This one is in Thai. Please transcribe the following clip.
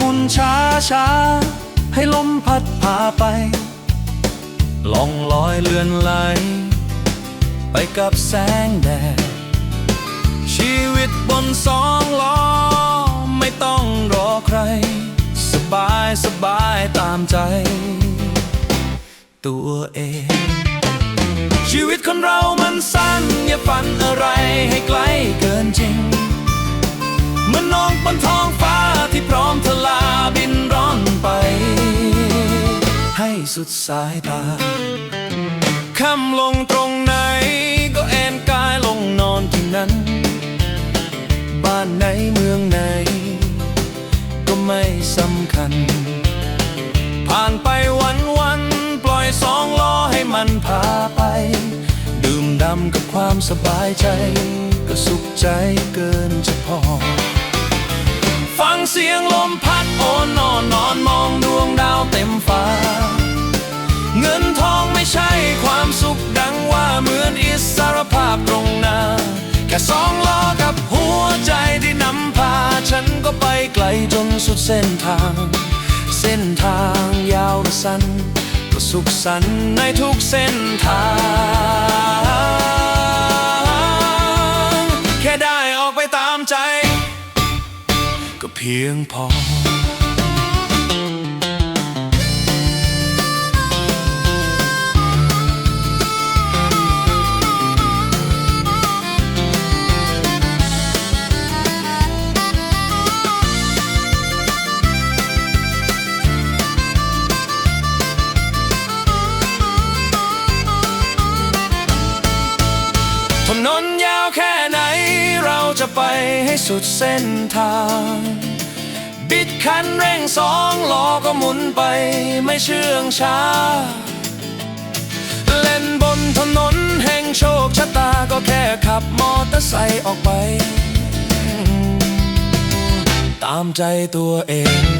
มุนช้าๆให้ลมพัดพาไป ล่องลอยเลื่อนไหล ไปกับแสงแดด ชีวิตบนสองล้อ ไม่ต้องรอใคร สบายสบายตามใจ ตัวเอง ชีวิตคนเรามันสั้นอย่า สุดสายตาค่ำลงตรงไหน ก็แอนกายลงนอนที่นั้น บ้านไหนเมืองไหน ก็ไม่สำคัญ ผ่านไปวันวันปล่อยสองล้อให้มันพาไป ดื่มดำกับความสบายใจ ก็สุขใจเกินจะพอ ฟังเสียงลมพัดโอ ก็ไปไกลจนสุดเส้นทาง เส้นทางยาวหรือสั้นก็สุขสันต์ในทุกเส้นทาง แค่ได้ออกไปตามใจ ก็เพียงพอ ถนนยาวแค่ไหน เราจะไปให้สุดเส้นทาง บิดคันเร่งสองล้อก็หมุนไปไม่เชื่องช้า เล่นบนถนนแห่งโชคชะตาก็แค่ขับมอเตอร์ไซค์ออกไป ตามใจตัวเอง